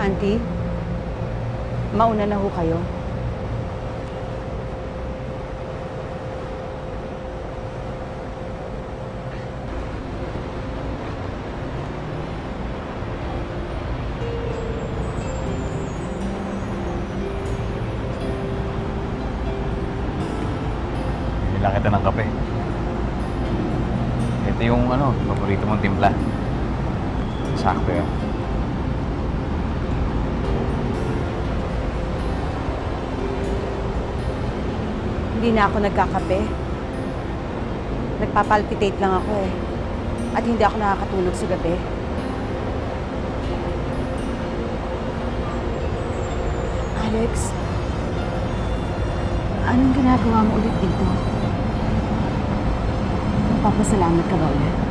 Auntie, mauna na ho kayo. Kailangan kita ng kape. Ito yung ano, paborito mong timpla. Sakto yan. Hindi na ako nagkakape. Nagpapalpitate lang ako eh. At hindi ako nakakatulog sa gabi. Alex, anong ginagawa mo ulit dito? Magpapasalamat ka ba ulit?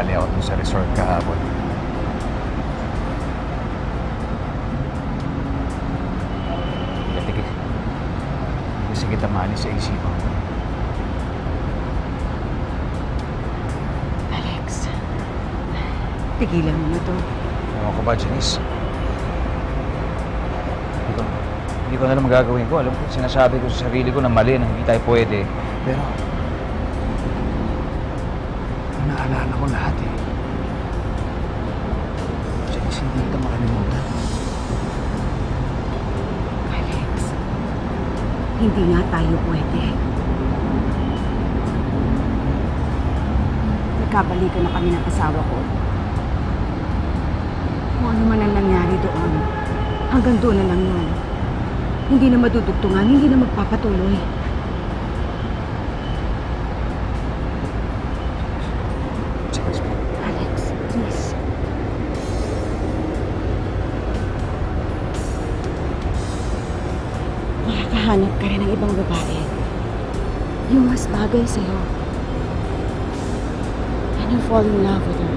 Galing ako sa resort kahapon. Tigil. Kasi kita maalis sa isipan ko. Alex, tigilan mo na to. Ewan ko ba, Janice? Hindi ko, hindi ko na alam magagawin ko. Alam ko, sinasabi ko sa sarili ko na mali, na hindi tayo pwede. Pero, naalala ko lahat eh. Janice, hindi kita makalimutan. Alex, hindi nga tayo pwede. Nagkabalikan na kami ng asawa ko. Kung ano man ang nangyari doon, hanggang doon na lang yun. Hindi na madudugtungan, hindi na magpapatuloy. Makakahanap ka rin ng ibang babae. Yung mas bagay sa'yo. And you fall in love with her.